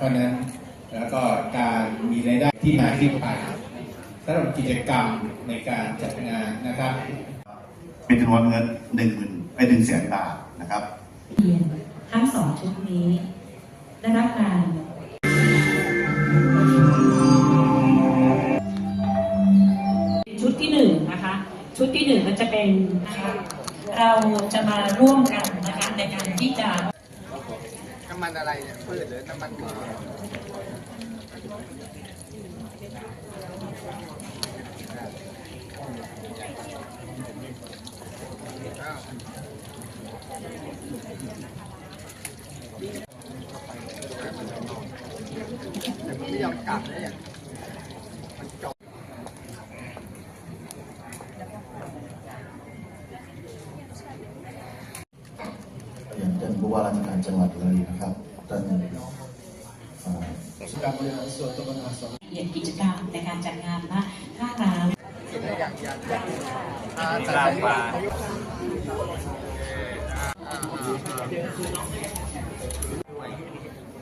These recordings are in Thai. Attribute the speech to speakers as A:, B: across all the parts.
A: เท่านั้น แล้วก็การมีรายได้ที่มาที่ไปสำหรับกิจกรรมในการจัดงานนะครับ
B: เป็นจำนวนเงินหนึ่งหมื่นไปหนึ่งแสนบาทนะครับ
C: ทั้งสองชุดนี้ได้รับการชุดที่หน
D: ึ่งนะคะ ชุดที
C: ่หนึ่งก็จะเป็นเราจะ
D: มาร่วมกัน
C: นะคะในการที่จะ
E: ำมันอะไรเนี่ยพืชหรือน้ำมันหมูอ้าวแต่มันไม่ยอมกลับเลยอะมันจบ
F: อย่างท่าน ผู้ว่าราชการจังหวัดเลยนะครับท่าน
G: การบริหารส่วนตำบลอาสม
C: เรียนกิจกรรมในการจัดงานนะท่าน้ำ
E: กินได้อย่างย่างอย่างาแต่อายุอายุอ่า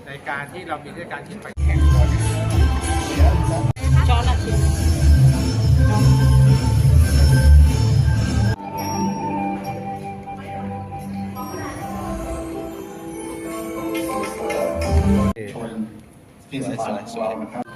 E: ในการที่เรามีเทศกาลที่ไป
C: ชนท
G: ี่สบายข